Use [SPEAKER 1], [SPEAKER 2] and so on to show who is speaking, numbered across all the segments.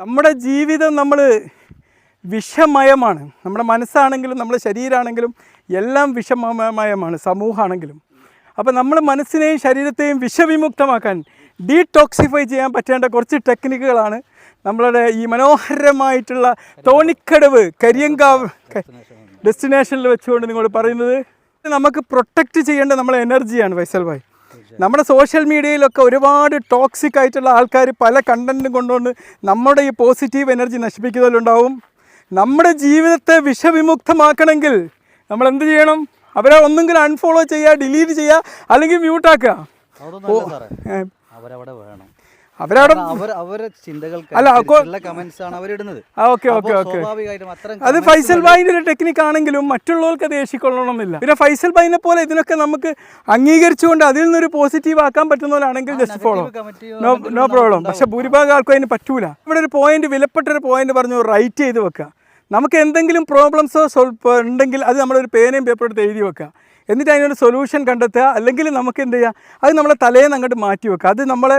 [SPEAKER 1] നമ്മുടെ ജീവിതം നമ്മൾ വിഷമയമാണ്. നമ്മുടെ മനസ്സാണെങ്കിലും നമ്മുടെ ശരീരമാണെങ്കിലും എല്ലാം വിഷമയമാണ് സമൂഹമാണെങ്കിലും. അപ്പോൾ നമ്മൾ മനസ്സിനെയും ശരീരത്തെയും വിഷവിമുക്തമാക്കാൻ ഡീടോക്സിഫൈ ചെയ്യാൻ പറ്റേണ്ട കുറച്ച് ടെക്നിക്കുകളാണ് നമ്മളുടെ ഈ മനോഹരമായിട്ടുള്ള തോണിക്കടവ് കരിയങ്കാവ് ഡെസ്റ്റിനേഷനിൽ വെച്ചുകൊണ്ട് നിങ്ങൾ പറയുന്നത്. നമുക്ക് പ്രൊട്ടക്റ്റ് ചെയ്യേണ്ട നമ്മളെ എനർജിയാണ് വൈസൽ ഭായ്. നമ്മുടെ സോഷ്യൽ മീഡിയയിലൊക്കെ ഒരുപാട് ടോക്സിക് ആയിട്ടുള്ള ആൾക്കാർ പല കണ്ടന്റും കൊണ്ടുകൊണ്ട് നമ്മുടെ ഈ പോസിറ്റീവ് എനർജി നശിപ്പിക്കുന്നതിലുണ്ടാവും. നമ്മുടെ ജീവിതത്തെ വിഷവിമുക്തമാക്കണമെങ്കിൽ നമ്മൾ എന്ത് ചെയ്യണം? അവരെ ഒന്നെങ്കിലും അൺഫോളോ ചെയ്യുക ഡിലീറ്റ് ചെയ്യുക അല്ലെങ്കിൽ മ്യൂട്ടാക്കുക
[SPEAKER 2] അവരവിടെ വേണം.
[SPEAKER 1] അവരവിടെ
[SPEAKER 2] അവർ അവരെ ചിന്തകൾക്ക്
[SPEAKER 1] അല്ല,
[SPEAKER 2] കമന്റ്സ് ആണ് അവരിടുന്നത്.
[SPEAKER 1] ആ ഓക്കെ ഓക്കെ
[SPEAKER 2] അപ്പോ
[SPEAKER 1] ഓക്കെ
[SPEAKER 2] സ്വാഭാവികമായിട്ടും
[SPEAKER 1] അത് ഫൈസൽ ഭായിന്റെ ഒരു ടെക്നിക്ക് ആണെങ്കിലും മറ്റുള്ളവർക്ക് അത് ഏശിക്കൊള്ളണമെന്നില്ല പിന്നെ ഫൈസൽ ഭായിനെ പോലെ ഇതിനൊക്കെ നമുക്ക് അംഗീകരിച്ചുകൊണ്ട് അതിൽ നിന്നൊരു പോസിറ്റീവ് ആക്കാൻ പറ്റുന്നവരാണെങ്കിൽ just follow no no problem പക്ഷെ ഭൂരിഭാഗം ആൾക്കും അതിന് പറ്റൂല. ഇവിടെ ഒരു പോയിന്റ് വിലപ്പെട്ട ഒരു പോയിന്റ് പറഞ്ഞു റൈറ്റ് ചെയ്ത് വെക്കുക. നമുക്ക് എന്തെങ്കിലും പ്രോബ്ലംസോ സോൾവ് ഉണ്ടെങ്കിൽ അത് നമ്മളൊരു പേനയും പേപ്പർ എടുത്ത് എഴുതി വെക്കുക. എന്നിട്ട് അതിനൊരു സൊല്യൂഷൻ കണ്ടെത്തുക. അല്ലെങ്കിൽ നമുക്ക് എന്ത് ചെയ്യുക അത് നമ്മളെ തലേന്ന് അങ്ങോട്ട് മാറ്റി വെക്കുക. അത് നമ്മളെ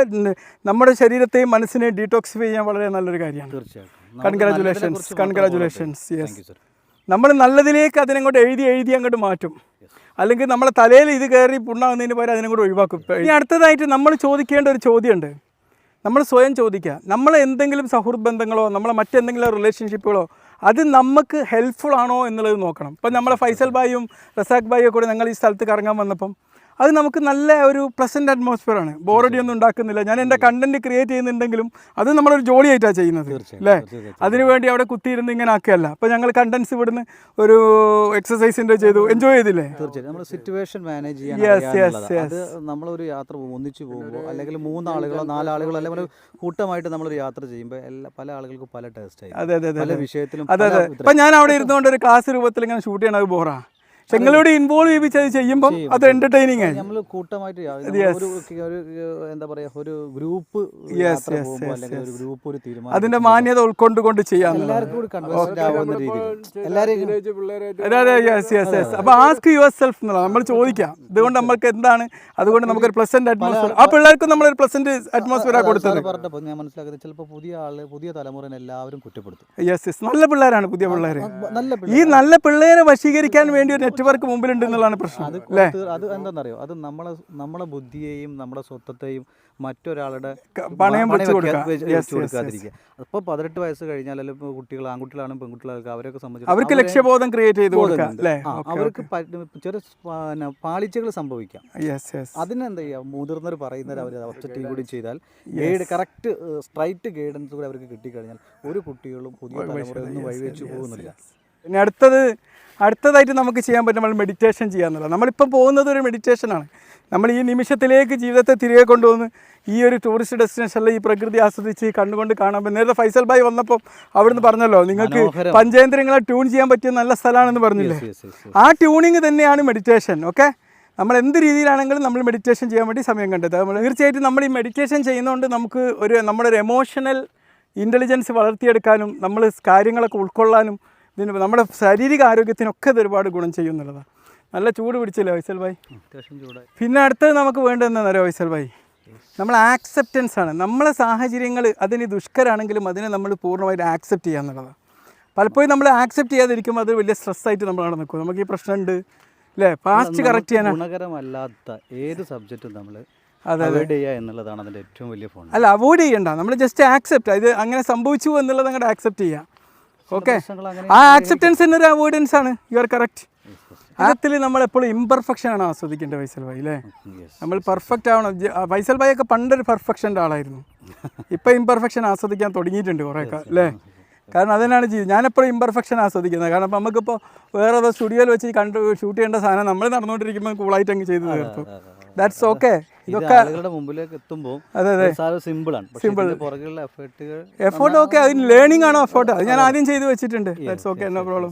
[SPEAKER 1] നമ്മുടെ ശരീരത്തെയും മനസ്സിനെയും ഡീടോക്സിഫൈ ചെയ്യാൻ വളരെ നല്ലൊരു കാര്യമാണ്.
[SPEAKER 2] തീർച്ചയായിട്ടും.
[SPEAKER 1] കൺഗ്രാജുലേഷൻസ് കൺഗ്രാജുലേഷൻസ് യെസ് നമ്മൾ നല്ലതിലേക്ക് അതിനങ്ങോട്ട് എഴുതി എഴുതി അങ്ങോട്ട് മാറ്റും. അല്ലെങ്കിൽ നമ്മളെ തലയിൽ ഇത് കയറി പുണ്ണാകുന്നതിന് പകരം അതിനങ്ങോട്ട് ഒഴിവാക്കും. ഇനി അടുത്തതായിട്ട് നമ്മൾ ചോദിക്കേണ്ട ഒരു ചോദ്യമുണ്ട്. നമ്മൾ സ്വയം ചോദിക്കുക. നമ്മൾ എന്തെങ്കിലും സൗഹൃദ ബന്ധങ്ങളോ നമ്മളെ മറ്റെന്തെങ്കിലും റിലേഷൻഷിപ്പുകളോ അത് നമുക്ക് ഹെൽപ്ഫുൾ ആണോ എന്നുള്ളത് നോക്കണം. ഇപ്പം നമ്മളെ ഫൈസൽ ബായും റസാഖ് ബായും കൂടെ ഞങ്ങൾ ഈ സ്ഥലത്ത് കറങ്ങാൻ വന്നപ്പം അത് നമുക്ക് നല്ല ഒരു പ്ലസന്റ് അറ്റ്മോസ്ഫിയറാണ് ബോറടി ഒന്നും ഉണ്ടാക്കുന്നില്ല. ഞാൻ എന്റെ കണ്ടന്റ് ക്രിയേറ്റ് ചെയ്യുന്നുണ്ടെങ്കിലും അത് നമ്മളൊരു ജോലിയായിട്ടാണ് ചെയ്യുന്നത്. അല്ലേ? അതിനുവേണ്ടി അവിടെ കുത്തിയിരുന്ന് ഇങ്ങനെ ആക്കുകയല്ല. അപ്പോൾ ഞങ്ങൾ കണ്ടൻസ് ഇവിടുന്ന് ഒരു എക്സസൈസിന്റെ ചെയ്തു. എൻജോയ് ചെയ്തില്ലേ?
[SPEAKER 2] തീർച്ചയായും. നമ്മൾ സിറ്റുവേഷൻ മാനേജ് ചെയ്യാൻ. നമ്മളൊരു യാത്ര ഒന്നിച്ചു പോകുമ്പോൾ അല്ലെങ്കിൽ മൂന്നാളുകളോ നാലാളുകളോ അല്ലെങ്കിൽ കൂട്ടമായിട്ട് നമ്മളൊരു യാത്ര ചെയ്യുമ്പോൾ എല്ലാ പല ആളുകൾക്കും പല ടേസ്റ്റ് ആയി
[SPEAKER 1] അതെ അതെ അതെ
[SPEAKER 2] വിഷയത്തിലും
[SPEAKER 1] അതെ അതെ. ഇപ്പം ഞാൻ അവിടെ ഇരുന്നുകൊണ്ട് ഒരു ക്ലാസ് രൂപത്തിൽ ഇങ്ങനെ ഷൂട്ട് ചെയ്യണത് ബോറാ. പക്ഷെ നിങ്ങളോട് ഇൻവോൾവ് ചെയ്യിപ്പിച്ച് അത് ചെയ്യുമ്പോൾ അത് എന്റർടൈനിങ് ആയി
[SPEAKER 2] നമ്മൾ കൂട്ടമായിട്ട് ഒരു ഒരു എന്താ പറയാ ഒരു ഗ്രൂപ്പ് ഒരു ഗ്രൂപ്പ് ഒരു തീരുമാനം
[SPEAKER 1] അതിന്റെ മാന്യത ഉൾക്കൊണ്ടുകൊണ്ട് ചെയ്യാം അപ്പോൾ ആസ്ക് യുവർ സെൽഫ് എന്നുള്ളത് നമ്മൾ ചോദിക്കാം. ഇതുകൊണ്ട് നമ്മൾക്ക് എന്താണ്? അതുകൊണ്ട് നമുക്ക് ഒരു പ്ലസന്റ് അറ്റ്മോസ്ഫിയർ ആ പിള്ളേർക്ക് നമ്മൾ ഒരു പ്ലസന്റ് അറ്റ്മോസ്ഫിയറാണ് കൊടുത്തത്.
[SPEAKER 2] പറഞ്ഞപ്പോൾ ഞാൻ മനസ്സിലാക്കുന്നത് ചിലപ്പോൾ പുതിയ ആൾ പുതിയ തലമുറനെ എല്ലാവരും കുറ്റപ്പെടുത്തും.
[SPEAKER 1] യെസ് യെസ് നല്ല പിള്ളേരാണ് പുതിയ പിള്ളേർ
[SPEAKER 2] നല്ല
[SPEAKER 1] ഈ നല്ല പിള്ളേരെ വശീകരിക്കാൻ വേണ്ടി ഒരു നെറ്റ്വർക്ക് മുമ്പിലുണ്ട് എന്നുള്ളതാണ് പ്രശ്നം
[SPEAKER 2] അത് അത് എന്താണെന്നറിയോ അത് നമ്മളെ നമ്മുടെ ബുദ്ധിയെയും നമ്മുടെ സ്വത്വത്തെയും മറ്റൊരാളുടെ
[SPEAKER 1] പണയം
[SPEAKER 2] കൊടുക്കാതിരിക്കുക. അപ്പോൾ പതിനെട്ട് വയസ്സ് കഴിഞ്ഞാൽ അല്ലെങ്കിൽ കുട്ടികൾ ആൺകുട്ടികളാണ് പെൺകുട്ടികൾക്ക് അവരെയൊക്കെ സംബന്ധിച്ച്
[SPEAKER 1] അവർക്ക് ലക്ഷ്യബോധം ക്രിയേറ്റ് ചെയ്ത്.
[SPEAKER 2] അവർക്ക് ചെറിയ പാളിച്ചകൾ സംഭവിക്കാം.
[SPEAKER 1] യെസ് യെസ്
[SPEAKER 2] അതിനെന്താ ചെയ്യുക മുതിർന്നവർ പറയുന്നവർ അവർ ഒറ്റയും കൂടി ചെയ്താൽ ഗൈഡ് കറക്റ്റ് സ്ട്രൈറ്റ് ഗൈഡൻസ് കൂടി അവർക്ക് കിട്ടിക്കഴിഞ്ഞാൽ ഒരു കുട്ടികളും പുതിയ തലമുറയൊന്നും വഴിവെച്ച് പോകുന്നില്ല.
[SPEAKER 1] പിന്നെ അടുത്തത് അടുത്തതായിട്ട് നമുക്ക് ചെയ്യാൻ പറ്റും നമ്മൾ മെഡിറ്റേഷൻ ചെയ്യാമെന്നുള്ളത് നമ്മളിപ്പം പോകുന്നത് ഒരു മെഡിറ്റേഷനാണ് നമ്മൾ ഈ നിമിഷത്തിലേക്ക് ജീവിതത്തെ തിരികെ കൊണ്ടുവന്ന് ഈ ഒരു ടൂറിസ്റ്റ് ഡെസ്റ്റിനേഷനിൽ ഈ പ്രകൃതി ആസ്വദിച്ച് കണ്ണുകൊണ്ട് കാണാൻ പറ്റും നേരത്തെ ഫൈസൽ ഭായി വന്നപ്പോൾ അവിടുന്ന് പറഞ്ഞല്ലോ നിങ്ങൾക്ക്
[SPEAKER 2] പഞ്ചേന്ദ്രങ്ങളെ
[SPEAKER 1] പഞ്ചേന്ദ്രിയങ്ങളെ ട്യൂൺ ചെയ്യാൻ പറ്റിയ നല്ല സ്ഥലമാണെന്ന് പറഞ്ഞില്ലേ. ആ ട്യൂണിങ് തന്നെയാണ് മെഡിറ്റേഷൻ ഓക്കെ നമ്മൾ എന്ത് രീതിയിലാണെങ്കിലും നമ്മൾ മെഡിറ്റേഷൻ ചെയ്യാൻ വേണ്ടി സമയം കണ്ടത് നമ്മൾ തീർച്ചയായിട്ടും നമ്മൾ ഈ മെഡിറ്റേഷൻ ചെയ്യുന്നതുകൊണ്ട് നമുക്ക് ഒരു നമ്മുടെ ഒരു എമോഷണൽ ഇന്റലിജൻസ് വളർത്തിയെടുക്കാനും നമ്മൾ കാര്യങ്ങളൊക്കെ ഉൾക്കൊള്ളാനും ഇതിന് നമ്മുടെ ശാരീരിക ആരോഗ്യത്തിനൊക്കെ ഇത് ഒരുപാട് ഗുണം ചെയ്യുന്നുള്ളതാണ് നല്ല ചൂട് പിടിച്ചല്ലോ വൈസൽ ഭായി? പിന്നെ അടുത്തത് നമുക്ക് വേണ്ടതെന്നറിയോ വൈസൽ ഭായി? നമ്മൾ ആക്സെപ്റ്റൻസ് ആണ്. നമ്മളെ സാഹചര്യങ്ങൾ അതിന് ദുഷ്കരാണെങ്കിലും അതിനെ നമ്മൾ പൂർണമായിട്ട് ആക്സെപ്റ്റ് ചെയ്യുക എന്നുള്ളതാണ്. പലപ്പോഴും നമ്മൾ ആക്സെപ്റ്റ് ചെയ്യാതിരിക്കുമ്പോൾ അത് വലിയ സ്ട്രെസ്സായിട്ട് നമ്മൾ അവിടെ നിൽക്കും. നമുക്ക് ഈ പ്രശ്നമുണ്ട് അല്ലേ? പാസ്റ്റ് കറക്റ്റ് ചെയ്യാനാണ്
[SPEAKER 2] ഗുണകരമല്ലാത്ത ഏത് സബ്ജക്റ്റും നമ്മൾ അവോയ്ഡ് ചെയ്യുക എന്നുള്ളതാണ് അതിന്റെ ഏറ്റവും വലിയ ഫോൺ
[SPEAKER 1] അല്ല അവോയ്ഡ് ചെയ്യണ്ട. നമ്മൾ ജസ്റ്റ് ആക്സെപ്റ്റ് ഇത് അങ്ങനെ സംഭവിച്ചു എന്നുള്ളത് അങ്ങോട്ട് ആക്സെപ്റ്റ് ചെയ്യാം. ഓക്കെ ആ ആക്സെപ്റ്റൻസ് എന്നൊരു അവോയ്ഡൻസ് ആണ്. യു ആർ കറക്റ്റ് ആത്തിൽ നമ്മൾ എപ്പോഴും ഇംപെർഫെക്ഷൻ ആണ് ആസ്വദിക്കേണ്ടത് വൈസൽ ഭായി അല്ലേ നമ്മൾ പെർഫെക്റ്റ് ആവണം. വൈസൽ ഭായി ഒക്കെ പണ്ടൊരു പെർഫെക്ഷന്റെ ആളായിരുന്നു. ഇപ്പം ഇംപെർഫെക്ഷൻ ആസ്വദിക്കാൻ തുടങ്ങിയിട്ടുണ്ട് കുറേയൊക്കെ അല്ലേ കാരണം അതിനാണ് ജീവിതം ഞാനെപ്പോഴും ഇംപെർഫെക്ഷൻ ആസ്വദിക്കുന്നത്. കാരണം നമുക്കിപ്പോൾ വേറെ ഏതോ സ്റ്റുഡിയോയിൽ വെച്ച് കണ്ട് ഷൂട്ട് ചെയ്യേണ്ട സാധനം നമ്മൾ നടന്നുകൊണ്ടിരിക്കുമ്പോൾ കൂളായിട്ട് അങ്ങ് ചെയ്ത് തീർത്തു. ദാറ്റ്സ് ഓക്കെ
[SPEAKER 2] ഇത്
[SPEAKER 1] ഇതൊക്കെ
[SPEAKER 2] ആളുകളുടെ മുമ്പിലേക്ക് എത്തുമ്പോൾ
[SPEAKER 1] അതെ അതെ.
[SPEAKER 2] സിമ്പിൾ ആണ്. സിമ്പിൾ പുറകിലുള്ള എഫേർട്ടുകൾ
[SPEAKER 1] എഫേർട്ട് ഓക്കെ അതിന് ലേണിംഗ് ആണോ എഫേർട്ട് അത് ഞാൻ ആദ്യം ചെയ്ത് വെച്ചിട്ടുണ്ട്. That's okay no problem